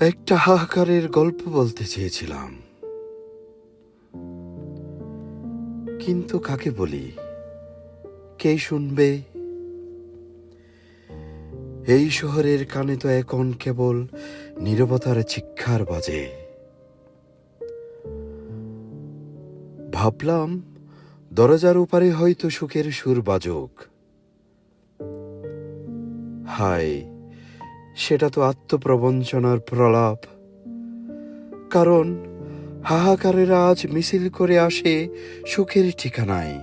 একটা হাহাকারের গল্প বলতে চেয়েছিলাম। কিন্তু কাকে বলি? কে শুনবে? এই শহরের কানে তো এখন কেবল নীরবতার চিৎকার বাজে। ভাবলাম, দরজার উপারে হয়তো সুখের সুর বাজক হায় সেটা তো আত্মপ্রবঞ্চনার প্রলাপ। কারণ হাহাকারেরা আজ মিছিল করে আসে সুখের ঠিকানায়।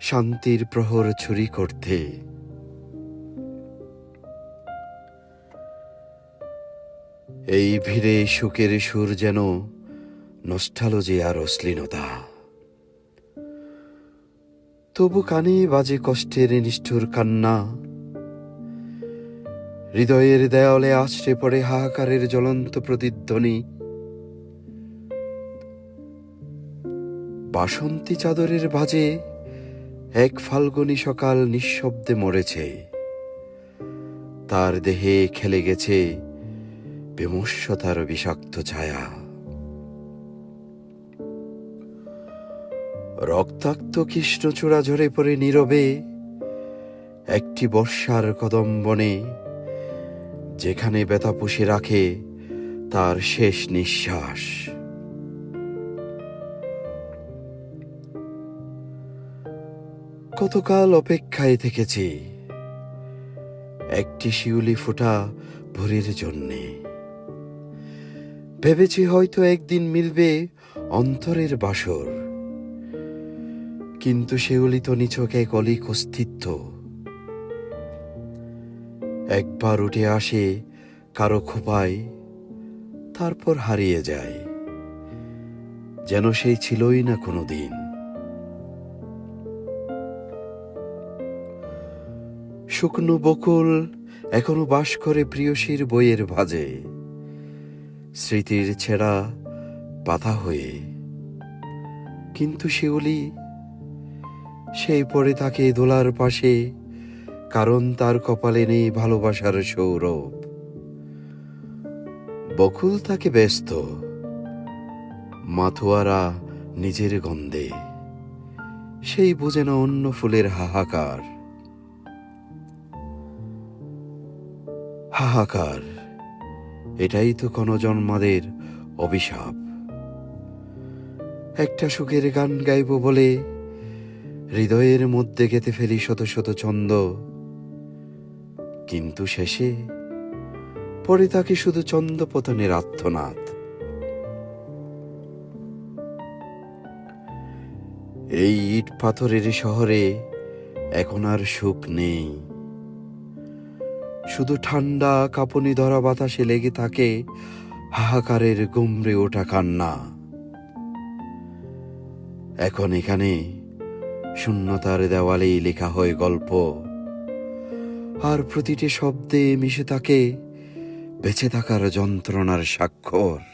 শান্তির প্রহর ছুরি করতে। এই ভিড়ে সুখের সুর যেন নস্টালজি আর অশ্লীলতা। তবু কানে বাজে কষ্টের নিষ্ঠুর কান্না। হৃদয়ের দেয়ালে আছড়ে পড়ে হাহাকারের জ্বলন্ত প্রতিধ্বনি। বাসন্তী চাদরের বাজে এক ফাল্গুনি সকাল নিঃশব্দে মরেছে। তার দেহে খেলে গেছে বিমর্ষতার বিষাক্ত ছায়া। রক্তাক্ত কৃষ্ণচূড়া ঝরে পড়ে নীরবে একটি বর্ষার কদম্বনে যেখানে ব্যথা পুষে রাখে, তার শেষ নিঃশ্বাস। কতকাল অপেক্ষায় থেকেছি, একটি শিউলি ফোটা ভোরের জন্যে। ভেবেছি হয়তো একদিন মিলবে অন্তরের বাসর, কিন্তু শিউলি তো নিছক এক অলিক অস্তিত্ব। একবার উঠে আসে কারও খোপায়, তারপর হারিয়ে যায়। যেন সেই ছিলই না কোনো দিন শুকনো বকুল এখনও বাস করে প্রিয়সীর বইয়ের ভাজে। স্মৃতির ছেঁড়া পাতা হয়ে। কিন্তু শিউলি সেই পরে তাকে দোলার পাশে কারণ তার কপালে নেই ভালোবাসার সৌরভ। বকুল তাকে ব্যস্ত, মাথুয়ারা নিজের গন্ধে, সেই বুঝে না অন্য ফুলের হাহাকার। হাহাকার, এটাই তো কোন জন্মাদের অভিশাপ। একটা সুখের গান গাইব বলে হৃদয়ের মধ্যে গেতে ফেলি শত শত ছন্দ। কিন্তু শেষে পরে তাকে শুধু চন্দ্রপতনের আত্মনাদ এই ইট পাথরের শহরে এখন আর সুখ নেই। শুধু ঠান্ডা কাঁপুনি ধরা বাতাসে লেগে থাকে হাহাকারের গুমড়ে ওঠা কান্না। এখন এখানে শূন্যতার দেওয়ালেই লেখা হয় গল্প। আর প্রতিটি শব্দে মিশে থাকে বেঁচে থাকার যন্ত্রণার স্বাক্ষর।